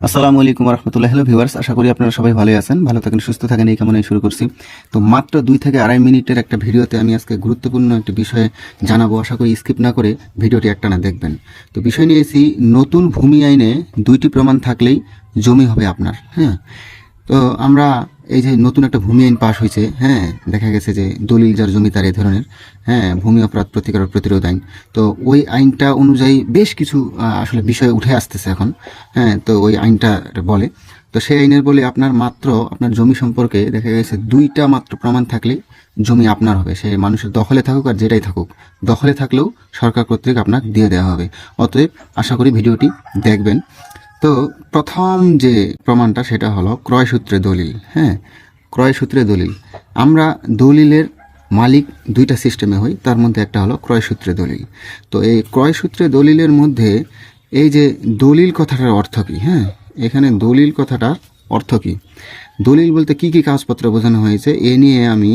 আসসালামু আলাইকুম রহমতুল্লাহ hello viewers আশা করি আপনারা সবাই ভালোই আছেন, ভালো থাকেন, সুস্থ থাকেন, এই কামনায় শুরু করছি। তো মাত্র দুই থেকে আড়াই মিনিটের একটা ভিডিওতে আমি আজকে গুরুত্বপূর্ণ একটি বিষয়ে জানাব। আশা করি স্কিপ না করে ভিডিওটি একটা না দেখবেন। তো বিষয় নিয়েছি নতুন ভূমি আইনে দুইটি প্রমাণ থাকলেই জমি হবে আপনার হ্যাঁ? তো আমরা এই যে নতুন একটা ভূমি আইন পাশ হয়েছে হ্যাঁ দেখা গেছে যে দলিল যার জমি তার এই ধরনের হ্যাঁ ভূমি অপরাধ প্রতিকার প্রতিরোধ আইন। তো ওই আইনটা অনুযায়ী বেশ কিছু আসলে বিষয় উঠে আসতেছে এখন হ্যাঁ তো ওই আইনটা বলে। তো সেই আইনের বলে আপনার মাত্র, আপনার জমি সম্পর্কে দেখা গেছে দুইটা মাত্র প্রমাণ থাকলে জমি আপনার হবে। সে মানুষের দখলে থাকুক আর যেটাই থাকুক, দখলে থাকলেও সরকার কর্তৃক আপনার দিয়ে দেওয়া হবে। অতএব আশা করি ভিডিওটি দেখবেন। তো প্রথম যে প্রমাণটা সেটা হলো ক্রয়সূত্রে দলিল হ্যাঁ? ক্রয়সূত্রে দলিল। আমরা দলিলের মালিক দুইটা সিস্টেমে হই, তার মধ্যে একটা হলো ক্রয়সূত্রে দলিল। তো এই ক্রয়সূত্রে দলিলের মধ্যে এই যে দলিল কথাটার অর্থ কী হ্যাঁ? এখানে দলিল কথাটার অর্থ কী? দলিল বলতে কি কি কাগজপত্র বোঝানো হয়েছে, এ নিয়ে আমি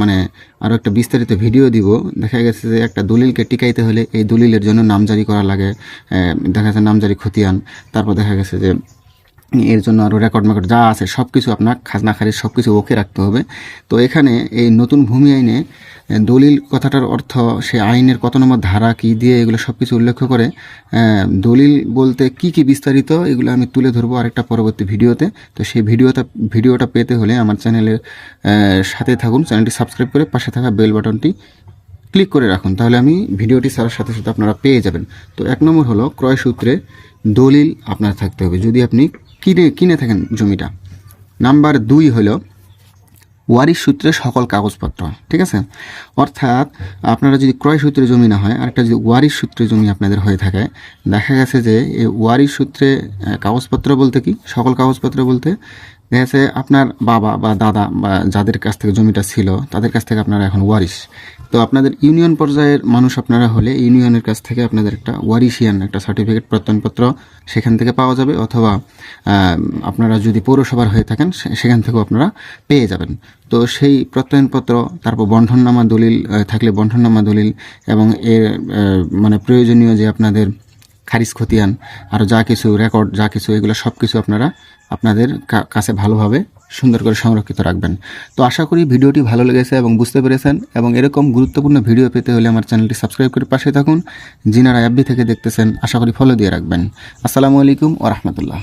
মানে আরও একটা বিস্তারিত ভিডিও দিব। দেখা গেছে যে একটা দলিলকে টিকাইতে হলে এই দলিলের জন্য নামজারি করা লাগে দেখা যাচ্ছে নামজারি খতিয়ান। তারপর দেখা গেছে যে এর জন্য আরও রেকর্ড মেকর্ড যা আছে সব কিছু আপনার খাজনা খারিজ সব কিছু ওকে রাখতে হবে। তো এখানে এই নতুন ভূমি আইনে দলিল কথাটার অর্থ সে আইনের কত নম্বর ধারা, কী দিয়ে এগুলো সব কিছু উল্লেখ করে দলিল বলতে কি কি বিস্তারিত, এগুলো আমি তুলে ধরবো আরেকটা পরবর্তী ভিডিওতে। তো সেই ভিডিওটা ভিডিওটা পেতে হলে আমার চ্যানেলের সাথে থাকুন, চ্যানেলটি সাবস্ক্রাইব করে পাশে থাকা বেল বাটনটি ক্লিক করে রাখুন, তাহলে আমি ভিডিওটি ছাড়ার সাথে সাথে আপনারা পেয়ে যাবেন। তো এক নম্বর হলো, ক্রয় সূত্রে দলিল আপনার থাকতে হবে। যদি আপনি কিনে কিনে থাকেন জমিটা। নাম্বার দুই হলো, ওয়ারিশ সূত্রে সকল কাগজপত্র, ঠিক আছে? অর্থাৎ আপনারা যদি ক্রয় সূত্রে জমি না হয়, আরেকটা যদি ওয়ারিশ সূত্রে জমি আপনাদের হয়ে থাকে, দেখা গেছে যে এই ওয়ারিশ সূত্রে কাগজপত্র বলতে কি? সকল কাগজপত্র বলতে দেখা আপনার বাবা বা দাদা বা যাদের কাছ থেকে জমিটা ছিল, তাদের কাছ থেকে আপনারা এখন ওয়ারিশ। তো আপনাদের ইউনিয়ন পর্যায়ের মানুষ আপনারা হলে ইউনিয়নের কাছ থেকে আপনাদের একটা ওয়ারিশিয়ান একটা সার্টিফিকেট, প্রত্যয়নপত্র সেখান থেকে পাওয়া যাবে অথবা আপনারা যদি পৌরসভার হয়ে থাকেন সেখান থেকেও আপনারা পেয়ে যাবেন। তো সেই প্রত্যয়নপত্র, তারপর বন্ধননামা দলিল থাকলে বন্ধননামা দলিল এবং এর মানে প্রয়োজনীয় যে আপনাদের খারিজ খতিয়ান আরও যা কিছু রেকর্ড যা কিছু, এগুলো সব কিছু আপনারা আপনাদের কাছে ভালোভাবে সুন্দর করে সংরক্ষিত রাখবেন। তো আশা করি ভিডিওটি ভালো লেগেছে এবং বুঝতে পেরেছেন এবং এরকম গুরুত্বপূর্ণ ভিডিও পেতে হলে আমার চ্যানেলটি সাবস্ক্রাইব করে পাশে থাকুন। যিনারা অ্যাপবি থেকে দেখতেছেন, আশা করি ফলো দিয়ে রাখবেন। আসসালামু আলাইকুম ও রহমতুল্লাহ।